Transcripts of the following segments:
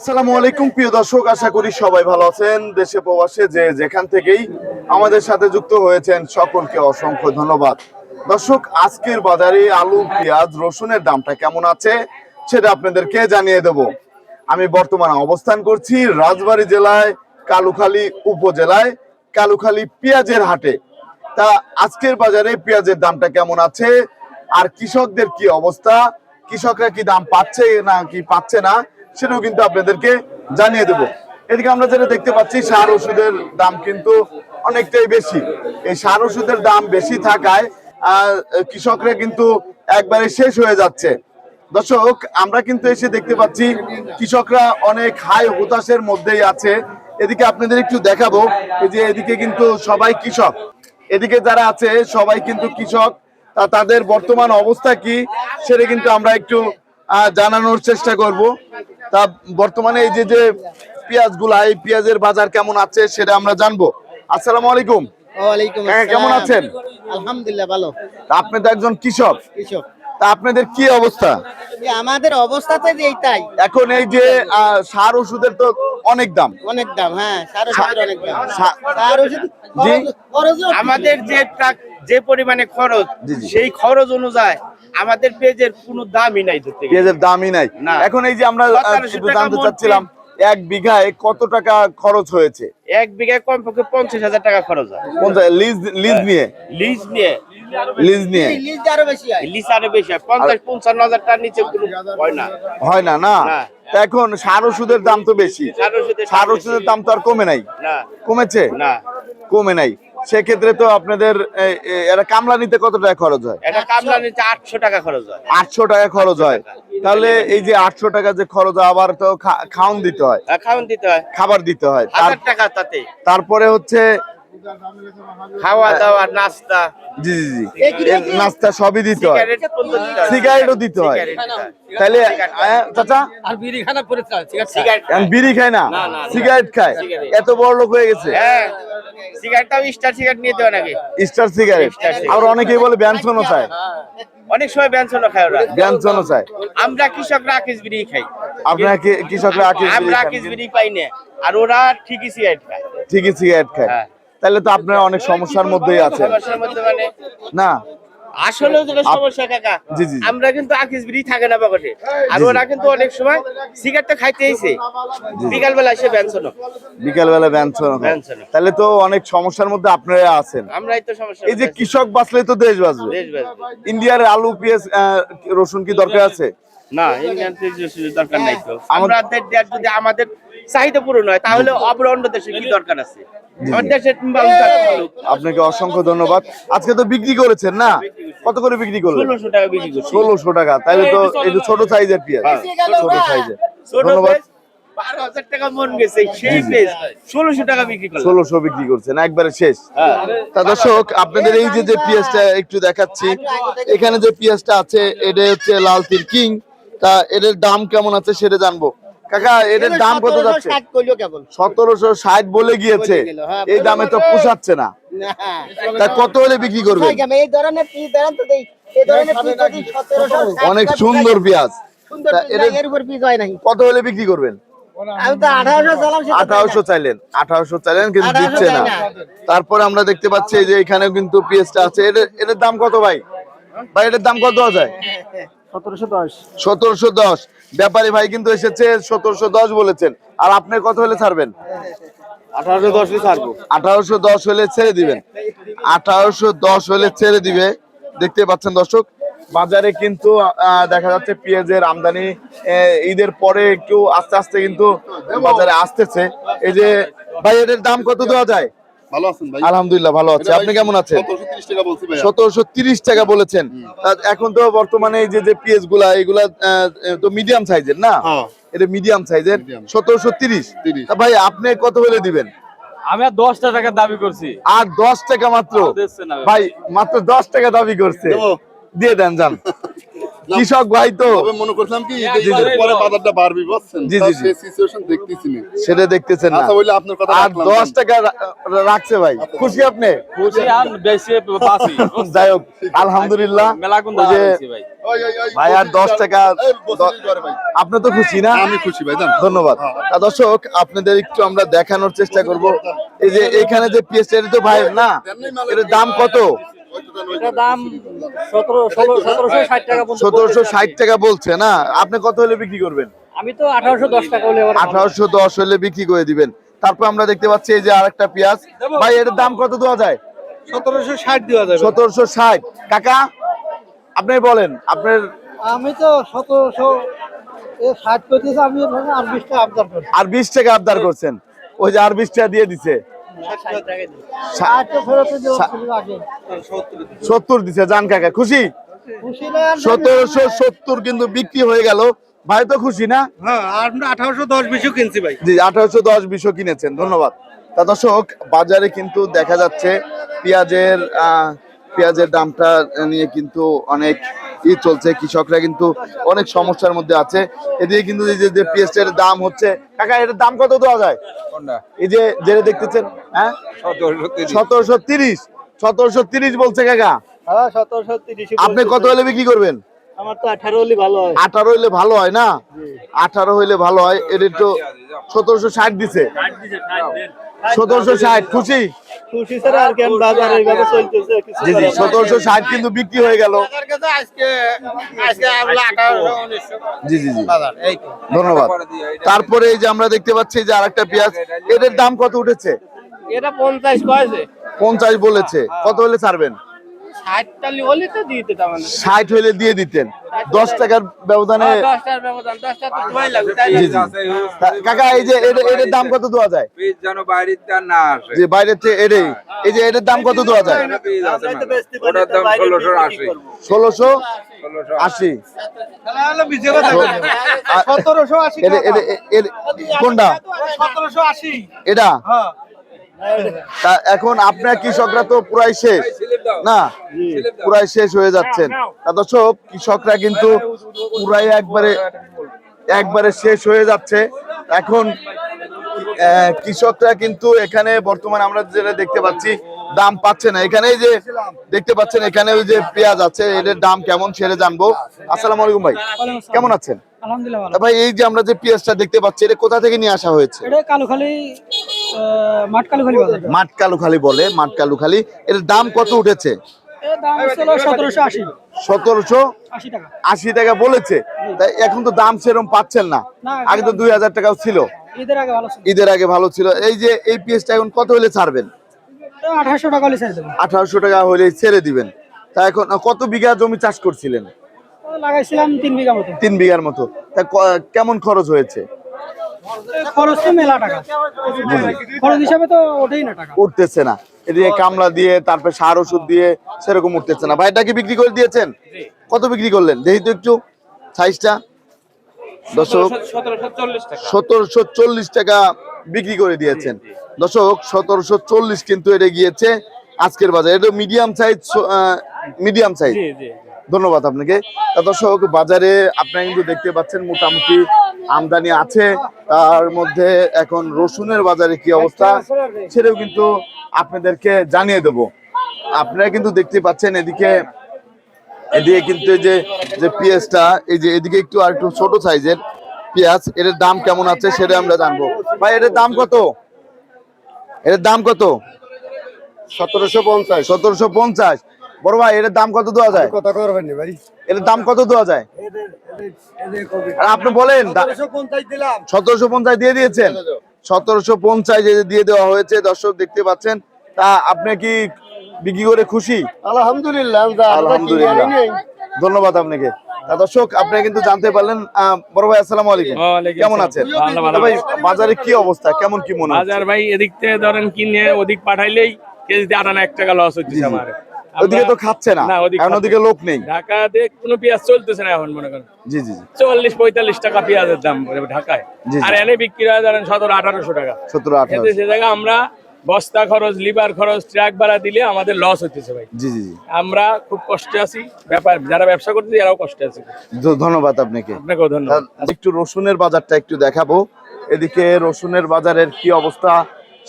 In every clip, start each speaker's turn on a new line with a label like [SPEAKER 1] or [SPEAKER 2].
[SPEAKER 1] আসসালামু আলাইকুম, প্রিয় দর্শক, আশা করি সবাই ভালো আছেন। দেশে প্রবাসে যে যেখান থেকেই আমাদের সাথে যুক্ত হয়েছেন, সকলকে অসংখ্য ধন্যবাদ। দর্শক, আজকের বাজারে আলু, পেঁয়াজ, রসুনের দামটা কেমন আছে, সেটা আপনাদেরকে জানিয়ে দেব। আমি বর্তমানে অবস্থান করছি রাজবাড়ী জেলায়, কালুখালী উপজেলায়, কালুখালী পেঁয়াজের হাটে। তা আজকের বাজারে পেঁয়াজের দামটা কেমন আছে, আর কৃষকদের কি অবস্থা, কৃষকরা কি দাম পাচ্ছে না কি পাচ্ছে না সেটাও কিন্তু আপনাদেরকে জানিয়ে দেব। এদিকে আমরা যেটা দেখতে পাচ্ছি, সার ওষুধের দাম কিন্তু অনেকটাই বেশি। এই সার ওষুধের দাম বেশি থাকায় কৃষকরা কিন্তু একবারে শেষ হয়ে যাচ্ছে। দর্শক, আমরা কিন্তু এসে দেখতে পাচ্ছি, কৃষকরা অনেক হাই হতাশের মধ্যেই আছে। এদিকে আপনাদের একটু দেখাবো যে এদিকে কিন্তু সবাই কৃষক। এদিকে যারা আছে, সবাই কিন্তু কৃষক। তাদের বর্তমান অবস্থা কি, সেটা কিন্তু আমরা একটু জানানোর চেষ্টা করব। তা বর্তমানে এই যে যে পেঁয়াজগুলা এই পেঁয়াজের বাজার কেমন আছে সেটা আমরা জানব। আসসালামু আলাইকুম। কেমন আছেন?
[SPEAKER 2] আলহামদুলিল্লাহ ভালো।
[SPEAKER 1] আপনি তো একজন কৃষক।
[SPEAKER 2] কৃষক।
[SPEAKER 1] তা আপনাদের কি অবস্থা?
[SPEAKER 2] আমাদের অবস্থা তো এইটাই
[SPEAKER 1] এখন এই যে আহ, সার ওষুধের তো অনেক দাম।
[SPEAKER 2] অনেক দাম হ্যাঁ সার ওষুধের অনেক দাম। সার ওষুধ
[SPEAKER 1] জি।
[SPEAKER 2] খরচ- খরচও
[SPEAKER 3] আমাদের যে যে পরিমাণে খরচ। সেই খরচ অনুযায়ী আমাদের পেজের কোনো দামই নাই।
[SPEAKER 1] পেঁয়াজের দামই নাই।
[SPEAKER 3] না।
[SPEAKER 1] এখন এই যে আমরা
[SPEAKER 3] সতেরোশো
[SPEAKER 1] জানতে চাচ্ছিলাম এক বিঘায় কত টাকা খরচ হয়েছে?
[SPEAKER 3] এক বিঘায় কমপক্ষে পঞ্চাশ হাজার টাকা খরচ হয়।
[SPEAKER 1] পঞ্চাশ- লিজ লিজ নিয়ে?
[SPEAKER 3] লিজ নিয়ে।
[SPEAKER 1] লিজ নিয়ে?
[SPEAKER 2] লিজ আরও বেশি হয়।
[SPEAKER 3] লিজ আরও বেশি হয়। পঞ্চাশ পঞ্চান্ন হাজার টাকার নিচে কোনো হয় না।
[SPEAKER 1] হয় না না? এখন সার ওষুধের দাম তো বেশি।
[SPEAKER 3] সার ওষুধের। দাম
[SPEAKER 1] তো আর কমে নাই। কমেছে?
[SPEAKER 3] না।
[SPEAKER 1] কমে নাই। সেক্ষেত্রে তো আপনাদের এ- এ- কামলা নিতে কত টাকা খরচ হয়?
[SPEAKER 3] এটা কামলা নিতে আটশো টাকা খরচ হয়।
[SPEAKER 1] আটশো টাকা খরচ হয়। তাহলে এই যে আটশো টাকা যে খরচ হয় আবার তো খা- খাওন দিতে হয়।
[SPEAKER 3] আর খাওয়ান দিতে হয়।
[SPEAKER 1] খাবার দিতে হয়।
[SPEAKER 3] হাজার টাকা তাতে।
[SPEAKER 1] তারপরে হচ্ছে
[SPEAKER 3] খাওয়া দাওয়া নাস্তা।
[SPEAKER 1] জি জি জি। নাস্তা সবই দিতে হয়।
[SPEAKER 3] সিগারেট পর্যন্ত দিতে হয়।
[SPEAKER 1] সিগারেটও দিতে হয়। তাহলে চাচা?
[SPEAKER 3] আর বিড়ি খানা পরে সিগারেট
[SPEAKER 1] বিড়ি খায় না?
[SPEAKER 3] না, না।
[SPEAKER 1] সিগারেট খায়। এত বড় লোক হয়ে গেছে।
[SPEAKER 3] হ্যাঁ। সিগারেটটাও স্টার সিগারেট নিয়ে দেওয়া নাকি?
[SPEAKER 1] Star cigarette. অনেকেই বলে ব্যঞ্জনও চায়।
[SPEAKER 3] অনেক সময় ব্যঞ্জনও খায় ওরা।
[SPEAKER 1] ব্যঞ্জনও চায়।
[SPEAKER 3] আমরা কৃষকরা আকিস বিড়ি খাই।
[SPEAKER 1] আপনারা কৃষকরা আকিস বিড়ি
[SPEAKER 3] আমরা? আকিস বিড়ি পাই না। আর ওরা ঠিকই সিগারেট খায়।
[SPEAKER 1] ঠিকই সিগারেট খায়।
[SPEAKER 3] হ্যাঁ।
[SPEAKER 1] তাহলে তো আপনারা অনেক সমস্যার মধ্যেই আছেন।
[SPEAKER 3] মানে
[SPEAKER 1] না।
[SPEAKER 3] আসলে যেটা সমস্যা কাকা
[SPEAKER 1] জি, জি, জি।
[SPEAKER 3] আমরা কিন্তু আকিস বিড়ি থাকে না পকেটে। আর
[SPEAKER 1] জি, জি।
[SPEAKER 3] ওরা কিন্তু অনেক সময় সিগারেট খাইতে এসে বিকাল এসে ব্যঞ্জন
[SPEAKER 1] বিকাল বেলা ব্যঞ্জন খায়।
[SPEAKER 3] ব্যঞ্জন।
[SPEAKER 1] তাহলে তো অনেক সমস্যার মধ্যে আপনারা আছেন।
[SPEAKER 3] আমরাই তো সমস্যা
[SPEAKER 1] এই যে কৃষক বাঁচলে তো দেশ বাঁচবে।
[SPEAKER 3] দেশ বাঁচবে।
[SPEAKER 1] ইন্ডিয়ার আলু পেঁয়াজ রসুন কি দরকার আছে?
[SPEAKER 3] না ইন্ডিয়ান দরকার নাই তো। আমাদের দেশ যদি আমাদের চাহিদা পূরণ হয় তাহলে অপর অন্য দেশে কি দরকার আছে?
[SPEAKER 1] আপনাকে অসংখ্য ধন্যবাদ। আজকে তো বিক্রি করেছেন না? কত করে বিক্রি করলেন?
[SPEAKER 3] ষোলোশো টাকা
[SPEAKER 1] তাহলে তো এই যে ছোট সাইজের পেঁয়াজ। ছোট সাইজের। ধন্যবাদ।
[SPEAKER 3] মন ষোলোশো বিক্রি
[SPEAKER 1] করছেন একবারে শেষ।
[SPEAKER 3] হ্যাঁ।
[SPEAKER 1] তা দর্শক আপনাদের এই যে যে পেঁয়াজটা একটু দেখাচ্ছি এখানে যে পেঁয়াজটা আছে এটা হচ্ছে লাল তির কিং। তা এদের দাম কেমন আছে সেটা জানব। কাকা এটার দাম কত যাচ্ছে? সতেরোশো ষাট বলে গিয়েছে।
[SPEAKER 2] হ্যাঁ,
[SPEAKER 1] এই দামে তো পোষাচ্ছে না। তা কত হলে বিক্রি করবেন
[SPEAKER 2] ছয় গ্রাম, এই ধরনের পিস ধরেন তো দেই। এই ধরনের পিস যদি 1700 ষাট
[SPEAKER 1] অনেক সুন্দর পেঁয়াজ।
[SPEAKER 2] হয়
[SPEAKER 1] কত হলে বিক্রি করবেন?
[SPEAKER 2] আঠারোশো
[SPEAKER 1] চাইলেন। আঠারোশো চাইলেন কিন্তু দিচ্ছে না। তারপরে আমরা দেখতে পাচ্ছি যে এখানেও কিন্তু পেঁয়াজটা আছে। এটার এটার দাম কত ভাই? ভাই এটার দাম কত যায়? সতেরোশো দশ। ব্যাপারী ভাই কিন্তু এসেছে সতেরোশো দশ বলেছেন। আর আপনি কত হলে ছাড়বেন?
[SPEAKER 3] আঠারোশো দশে ছাড়বো।
[SPEAKER 1] আঠারোশো দশ হলে ছেড়ে দিবেন। আঠারোশো দশ হলে ছেড়ে দিবে। দেখতে পাচ্ছেন দর্শক বাজারে কিন্তু আহ, দেখা যাচ্ছে পেঁয়াজের আমদানি আহ, ঈদের পরে একটু আস্তে আস্তে কিন্তু বাজারে আসতেছে। এই যে ভাই এদের দাম কত দেওয়া যায়?
[SPEAKER 4] ভালো আছেন ভাই?
[SPEAKER 1] আলহামদুলিল্লাহ ভালো আছে। আপনি কেমন আছেন?
[SPEAKER 4] সতেরোশো তিরিশ টাকা বলছি ভাই
[SPEAKER 1] সতেরোশো তিরিশ টাকা বলেছেন। এখন তো বর্তমানে এই যে যে পেঁয়াজগুলা এগুলা তো মিডিয়াম সাইজের না?
[SPEAKER 4] হ্যাঁ।
[SPEAKER 1] এটা মিডিয়াম সাইজের
[SPEAKER 4] Medium।
[SPEAKER 1] সতেরোশো তিরিশ। ভাই আপনি কত হলে দিবেন?
[SPEAKER 5] আমি আর দশটা টাকা দাবি করছি।
[SPEAKER 1] আর দশ টাকা মাত্র? ভাই মাত্র দশ টাকা দাবি করছে। দিয়ে দেন যান। কৃষক ভাই তো।
[SPEAKER 4] মনে করছিলাম কি পরে বাজারটা বাড়বি বুঝছেন?
[SPEAKER 1] জি, জি, জি।
[SPEAKER 4] সেই সিচুয়েশন দেখতেছি না
[SPEAKER 1] সেটা দেখতেছেন না।
[SPEAKER 4] আচ্ছা বলে আপনার কথা
[SPEAKER 1] আর
[SPEAKER 4] রাখলাম।
[SPEAKER 1] দশ
[SPEAKER 4] ভাই।
[SPEAKER 1] টাকা রা- রাখছে ভাই। খুশি আপনি?
[SPEAKER 5] খুশি আর বেশি বাসি
[SPEAKER 1] যাই হোক আলহামদুলিল্লাহ।
[SPEAKER 5] ভাই।
[SPEAKER 1] ভাই আর দশ টাকা
[SPEAKER 4] ভাই।
[SPEAKER 1] আপনি তো খুশি না?
[SPEAKER 4] আমি খুশি ভাই
[SPEAKER 1] ধন্যবাদ। তা দর্শক আপনাদের একটু আমরা দেখানোর চেষ্টা করব। এই যে এখানে যে পিএস এটা তো ভাইয়ের না? এটার দাম কত?
[SPEAKER 6] সতেরোশো ষাট টাকা পর্যন্ত
[SPEAKER 1] সতেরোশো ষাট টাকা বলছে না? আপনি কত হলে বিক্রি করবেন?
[SPEAKER 6] আমি তো আঠারোশো দশ টাকা হলে
[SPEAKER 1] আঠারোশো দশ হলে বিক্রি করে দিবেন। তারপর আমরা দেখতে পাচ্ছি এই যে আরেকটা পেঁয়াজ। ভাই এটার দাম কত দেওয়া যায়?
[SPEAKER 6] সতেরোশো ষাট দেওয়া যাবে।
[SPEAKER 1] সতেরোশো ষাট। কাকা আপনি বলেন আপনার
[SPEAKER 6] আমি তো সতেরোশো ষাট করতেছি আমি আর বিশ টাকা আবদার করছি।
[SPEAKER 1] আর বিশ টাকা আবদার করছেন। ওই যে আর বিশ টাকা দিয়ে দিছে। সত্তর দিছে জান কাকা খুশি?
[SPEAKER 6] খুশি
[SPEAKER 1] সতেরোশো সত্তর কিন্তু বিক্রি হয়ে গেল। ভাই তো খুশি না?
[SPEAKER 6] হ্যাঁ আঠারোশো দশ বিশও কিনছি ভাই।
[SPEAKER 1] জি আঠারোশো দশ বিশও কিনেছেন ধন্যবাদ। তা দর্শক বাজারে কিন্তু দেখা যাচ্ছে পেঁয়াজের আহ, পেঁয়াজের দামটা নিয়ে কিন্তু অনেক ই চলছে কৃষকরা কিন্তু অনেক সমস্যার মধ্যে আছে। এদিকে কিন্তু এই যে- পেস্ট এর দাম হচ্ছে কাকা এটার দাম কত দেওয়া যায়? এই যে যেটা দেখতেছেন হ্যাঁ? সতেরোশো তিরিশ সতেরোশো তিরিশ বলছে কাকা।
[SPEAKER 6] হ্যাঁ সতেরোশো তিরিশ।
[SPEAKER 1] আপনি কত হলে বিক্রি করবেন?
[SPEAKER 6] আমার তো আঠারো হলে ভালো হয়।
[SPEAKER 1] আঠারো হইলে ভালো হয় না? আঠারো হইলে ভালো হয় এটা তো সতেরোশো ষাট দিছে। সতেরোশো ষাট খুশি?
[SPEAKER 6] খুশি স্যার আর কেন বাজার এইভাবে চলতেছে কিছু
[SPEAKER 1] জি জি সতেরোশো ষাট কিন্তু বিক্রি হয়ে গেল।
[SPEAKER 3] আজকে আজকে আমরা আঠারোশো উনিশশো
[SPEAKER 1] জি জি জি।
[SPEAKER 3] এই তো
[SPEAKER 1] ধন্যবাদ। তারপরে এই যে আমরা দেখতে পাচ্ছি যে আরেকটা পেঁয়াজ এদের দাম কত উঠেছে?
[SPEAKER 3] এটা পঞ্চাশ কয়েছে।
[SPEAKER 1] পঞ্চাশ বলেছে। কত হলে ছাড়বেন?
[SPEAKER 3] ষাট হলে দিয়ে
[SPEAKER 1] দিতেন। দশ টাকার ব্যবধানে কা- কাকা এই যে এদের দাম কত দেওয়া যায়?
[SPEAKER 7] যেন বাইরের না আসে।
[SPEAKER 1] যে বাইরের থেকে এটাই। এই যে এদের দাম কত দেওয়া যায়।
[SPEAKER 7] ওটার দাম ষোলোশো আশি।
[SPEAKER 1] ষোলোশো আশি। কোনটা? এটা? এখন আপনার কৃষকরা তো পুরাই শেষ। না পুরাই শেষ হয়ে যাচ্ছেন। তা দর্শক কৃষকরা কিন্তু পুরাই একবারে একবারে শেষ হয়ে যাচ্ছে। এখন আহ, কৃষকরা কিন্তু এখানে বর্তমানে আমরা যেটা দেখতে পাচ্ছি দাম পাচ্ছে না। এখানে যে দেখতে পাচ্ছেন এখানে ওই যে পেঁয়াজ আছে এদের দাম কেমন সেটা জানব। আসসালাম আলাইকুম ভাই। কেমন আছেন?
[SPEAKER 6] আলহামদুলিল্লাহ
[SPEAKER 1] ভাই এই যে আমরা যে পেঁয়াজটা দেখতে পাচ্ছি এটা কোথা থেকে নিয়ে আসা হয়েছে?
[SPEAKER 6] এটা কালুখালি মাঠ কালুখালি বাজার
[SPEAKER 1] মাঠ কালুখালি বলে মাঠ কালুখালি। এর দাম কত উঠেছে?
[SPEAKER 6] সতেরোশো আশি। টাকা।
[SPEAKER 1] বলেছে। এখন তো দাম সেরকম পাচ্ছেন না। আগে তো দুই হাজার টাকাও ছিল।
[SPEAKER 6] ঈদের আগে ভালো ছিল।
[SPEAKER 1] এই যে এই পিএসটা এখন কত হলে ছাড়বেন?
[SPEAKER 6] আঠারোশো টাকা হলে ছেড়ে দেবো।
[SPEAKER 1] আঠারোশো টাকা হলে ছেড়ে দিবেন। তা এখন কত বিঘা জমি চাষ করছিলেন?
[SPEAKER 6] লাগাইছিলাম তিন বিঘা মতো।
[SPEAKER 1] তিন বিঘার মতো। তা কেমন খরচ হয়েছে?
[SPEAKER 6] খরচ তো মেলা টাকা। খরচ হিসাবে তো ওঠেই না টাকা।
[SPEAKER 1] উঠতেছে না। এদিকে কামলা দিয়ে তারপর সার ওষুধ দিয়ে সেরকম উঠতেছে না। ভাইটা কি বিক্রি করে দিয়েছেন? কত বিক্রি করলেন? দেখি তো একটু। সাইজটা। দর্শক
[SPEAKER 3] সতেরোশো চল্লিশ টাকা।
[SPEAKER 1] সতেরোশো চল্লিশ টাকা বিক্রি করে দিয়েছেন। দর্শক সতেরোশো চল্লিশ কিন্তু এটা গিয়েছে আজকের বাজারে। এটা মিডিয়াম সাইজ মিডিয়াম সাইজ ধন্যবাদ আপনাকে। দর্শক বাজারে আপনারা কিন্তু দেখতে পাচ্ছেন মোটামুটি আমদানি আছে। তার মধ্যে এখন রসুনের বাজারে কি অবস্থা সেটাও কিন্তু আপনাদেরকে জানিয়ে দেব। আপনারা কিন্তু দেখতে পাচ্ছেন এদিকে এদিকে কিন্তু এই যে যে পেঁয়াজটা এই যে এদিকে একটু আর একটু ছোট সাইজের পেঁয়াজ এর দাম কেমন আছে সেটা আমরা জানব। ভাই এর দাম কত? এর দাম কত?
[SPEAKER 4] সতেরোশো পঞ্চাশ।
[SPEAKER 1] সতেরোশো পঞ্চাশ। বড় ভাই এর দাম কত দেওয়া যায়?
[SPEAKER 4] কথা করবেন ভাই।
[SPEAKER 1] এর দাম কত দেওয়া যায়? আর আপনি বলেন সতেরোশো পঞ্চাশ দিয়ে দিয়েছেন? সতেরোশো পঞ্চাশ দিয়ে দেওয়া হয়েছে দর্শক দেখতে পাচ্ছেন। তা আপনি কি বিক্রি করে খুশি?
[SPEAKER 4] আলহামদুলিল্লাহ
[SPEAKER 1] আলহামদুলিল্লাহ। ধন্যবাদ আপনাকে। দর্শক আপনি কিন্তু জানতে পারলেন আহ, বড় ভাই আসসালামু আলাইকুম। কেমন আছেন? ভাই বাজারে কি অবস্থা? কেমন কি মনে হচ্ছে?
[SPEAKER 5] বাজার ভাই এদিক থেকে ধরেন কিনে ওদিক পাঠাইলেই কেজিতে আটানা এক টাকা লস হচ্ছে আমার।
[SPEAKER 1] ওদিকে তো খাচ্ছে না। কারণ ওদিকে লোক নেই।
[SPEAKER 5] ঢাকাতে কোনো পেঁয়াজ চলতেছে না এখন মনে করেন।
[SPEAKER 1] জি জি
[SPEAKER 5] চল্লিশ পঁয়তাল্লিশ টাকা পেঁয়াজের দাম ঢাকায়। আর এনে বিক্রি হয় ধরেন সতেরো আঠারোশো টাকা।
[SPEAKER 1] সতেরো আঠারো
[SPEAKER 5] সে জায়গায় আমরা বস্তা খরচ লিভার খরচ ট্রাক ভাড়া দিলে আমাদের লস হইতেছে ভাই।
[SPEAKER 1] জি জি জি।
[SPEAKER 5] আমরা খুব কষ্টে আছি। ব্যাপার যারা ব্যবসা করতেছে এরাও কষ্টে আছে।
[SPEAKER 1] ধন্যবাদ আপনাকে।
[SPEAKER 5] আপনাকেও ধন্যবাদ।
[SPEAKER 1] একটু রসুনের বাজারটা একটু দেখাবো। এদিকে রসুনের বাজারের কি অবস্থা?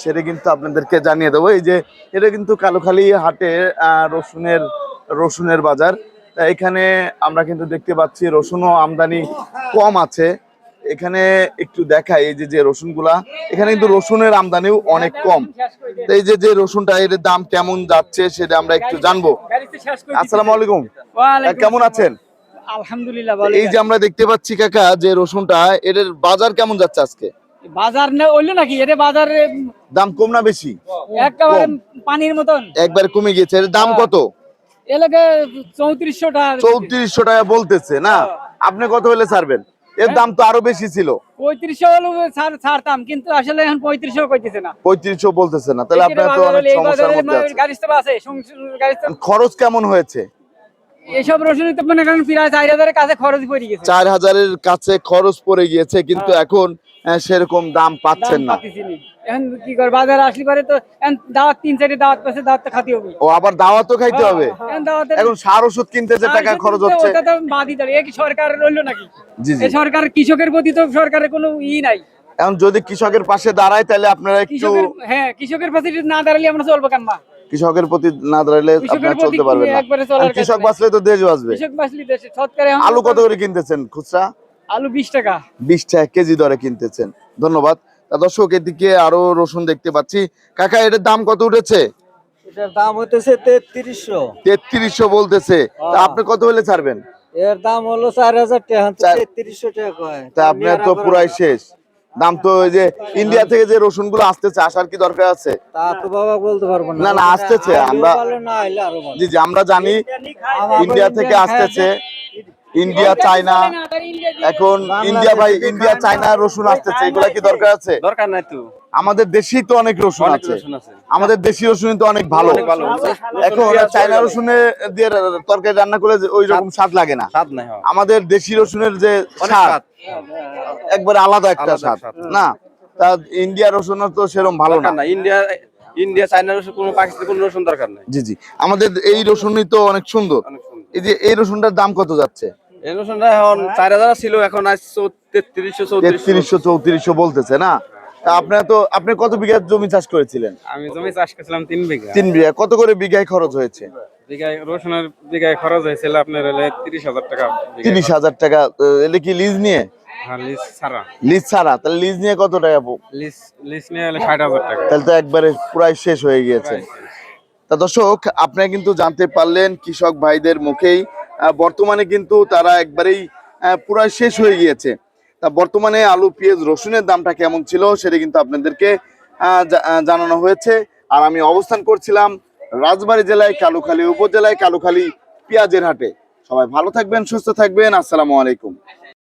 [SPEAKER 1] সেটা কিন্তু আপনাদেরকে জানিয়ে দেবো। এই যে এটা কিন্তু কালোখালী হাটে রসুনের রসুনের বাজার। তা এখানে আমরা কিন্তু দেখতে পাচ্ছি রসুনও আমদানি কম আছে। এখানে একটু দেখাই এই যে যে রসুনগুলা এখানে কিন্তু রসুনের আমদানিও অনেক কম। এই যে যে রসুনটা এর দাম কেমন যাচ্ছে সেটা আমরা একটু জানব। আসসালামু আলাইকুম। কেমন আছেন?
[SPEAKER 6] আলহামদুলিল্লাহ
[SPEAKER 1] এই যে আমরা দেখতে পাচ্ছি কাকা যে রসুনটা এর বাজার কেমন যাচ্ছে আজকে?
[SPEAKER 6] বাজার না হইল নাকি? এটা বাজারে
[SPEAKER 1] দাম কম না বেশি?
[SPEAKER 6] একেবারে পানির মতন।
[SPEAKER 1] একবার কমে গিয়েছে। এর দাম কত?
[SPEAKER 6] এলাকে চৌত্রিশশো টাকা
[SPEAKER 1] চৌত্রিশশো টাকা বলতেছে না? আপনি কত হলে ছাড়বেন? এর দাম তো আরও বেশি ছিল।
[SPEAKER 6] পঁয়ত্রিশশো হলো ছাড়তাম কিন্তু আসলে এখন পঁয়ত্রিশশো কইতেছে না।
[SPEAKER 1] পঁয়ত্রিশশো বলতেছে না। তাহলে আপনার তো অনেক সমস্যার মধ্যে আছে খরচ কেমন হয়েছে?
[SPEAKER 6] এইসব রসুন তো মনে করেন প্রায় চার হাজারের কাছে খরচ পড়ে গেছে।
[SPEAKER 1] চার হাজারের কাছে খরচ পড়ে গিয়েছে কিন্তু এখন সেরকম দাম পাচ্ছেন না।
[SPEAKER 6] এখন কি করে বাজারে আসলে পরে তো দাওয়াত তিন চারটে দাওয়াত পাশে দাওয়াত তো খাতে হবে।
[SPEAKER 1] ও আবার দাওয়াতও খাইতে হবে?
[SPEAKER 6] এখন
[SPEAKER 1] সার ওষুধ কিনতে যে টাকা খরচ হচ্ছে।
[SPEAKER 6] ওটা তো বাদই দাঁড়িয়ে কি সরকার রইল নাকি?
[SPEAKER 1] জি জি।
[SPEAKER 6] সরকার কৃষকের প্রতি তো সরকারের কোনো ই নাই।
[SPEAKER 1] এখন যদি কৃষকের পাশে দাঁড়ায় তাহলে আপনারা একটু
[SPEAKER 6] হ্যাঁ কৃষকের পাশে যদি না দাঁড়ালে আমরা চলবো কেন
[SPEAKER 1] কৃষকের প্রতি না দাঁড়ালে
[SPEAKER 6] কৃষকের
[SPEAKER 1] আপনারা চলতে পারবেন না। আর কৃষক বাঁচলে তো দেশ বাঁচবে।
[SPEAKER 6] কৃষক বাঁচলি দেশে সৎকারে
[SPEAKER 1] আলু কত করে কিনতেছেন খুচরা?
[SPEAKER 6] আলু বিশ টাকা।
[SPEAKER 1] বিশ টাকা কেজি দরে কিনতেছেন। ধন্যবাদ। তা দর্শক এদিকে আরও রসুন দেখতে পাচ্ছি। কাকা এটার দাম কত উঠেছে?
[SPEAKER 2] এটার দাম হতেছে তেত্রিশশো।
[SPEAKER 1] তেত্রিশশো বলতেছে। তা আপনি কত হলে ছাড়বেন?
[SPEAKER 2] এর দাম হলো চার হাজার টাকা। তেত্রিশশো টাকা কয়।
[SPEAKER 1] তা আপনার তো পুরাই শেষ। দাম তো ওই যে ইন্ডিয়া থেকে যে রসুনগুলো আসতেছে আসার কি দরকার আছে? না, না, আসতেছে, আমরা-। জি জি আমরা জানি ইন্ডিয়া থেকে আসতেছে। ইন্ডিয়া চায়না এখন ইন্ডিয়া ভাই ইন্ডিয়া চায়না রসুন আসতেছে। এগুলা কি দরকার আছে?
[SPEAKER 3] দরকার নাই তো।
[SPEAKER 1] আমাদের দেশেই তো অনেক রসুন আছে। আমাদের দেশি রসুন তো অনেক ভালো। এখন চায়না রসুনে দিয়ে তরকারি রান্না করলে যে ওই রকম স্বাদ লাগে না।
[SPEAKER 3] স্বাদ নাই হ্যাঁ।
[SPEAKER 1] আমাদের দেশি রসুনের যে স্বাদ। একবার আলাদা একটা স্বাদ।
[SPEAKER 3] স্বাদ।
[SPEAKER 1] না তা ইন্ডিয়া রসুনের তো সেরকম ভালো না।
[SPEAKER 3] ইন্ডিয়া ইন্ডিয়া চায়না রসুন কোনো পাকিস্তান কোনো রসুন দরকার নাই।
[SPEAKER 1] জি জি। আমাদের এই রসুনই তো অনেক সুন্দর। এই যে এই রসুনটার দাম কত যাচ্ছে?
[SPEAKER 3] এই এখন চার হাজার ছিল এখন তেত্রিশশো চৌত্রিশশো।
[SPEAKER 1] তেত্রিশশো চৌত্রিশশো বলতেছে না? তা আপনার তো আপনি কত বিঘা জমি চাষ করেছিলেন?
[SPEAKER 5] আমি জমি চাষ করছিলাম তিন বিঘা।
[SPEAKER 1] তিন বিঘা। কত করে বিঘায় খরচ হয়েছে?
[SPEAKER 5] বিঘায় রসুনের বিঘায় খরচ হয়েছিল আপনার তিরিশ হাজার টাকা
[SPEAKER 1] তিরিশ হাজার টাকা কি লিজ নিয়ে?
[SPEAKER 5] হ্যাঁ লিজ ছাড়া।
[SPEAKER 1] তাহলে লিজ নিয়ে কত টাকা
[SPEAKER 5] লিজ লিজ নিয়ে ষাট হাজার টাকা।
[SPEAKER 1] তাহলে তো একবারে প্রায় শেষ হয়ে গিয়েছে। তা দর্শক আপনারা কিন্তু জানতে পারলেন কৃষক ভাইদের মুখেই বর্তমানে কিন্তু তারা একবারেই পুরাই শেষ হয়ে গিয়েছে। তা বর্তমানে আলু, পেঁয়াজ, রসুনের দামটা কেমন ছিল সেটা কিন্তু আপনাদেরকে জানানো হয়েছে। আর আমি অবস্থান করছিলাম রাজবাড়ী জেলায়, কালুখালী উপজেলায়, কালুখালী পেঁয়াজের হাটে। সবাই ভালো থাকবেন, সুস্থ থাকবেন। আসসালামু আলাইকুম।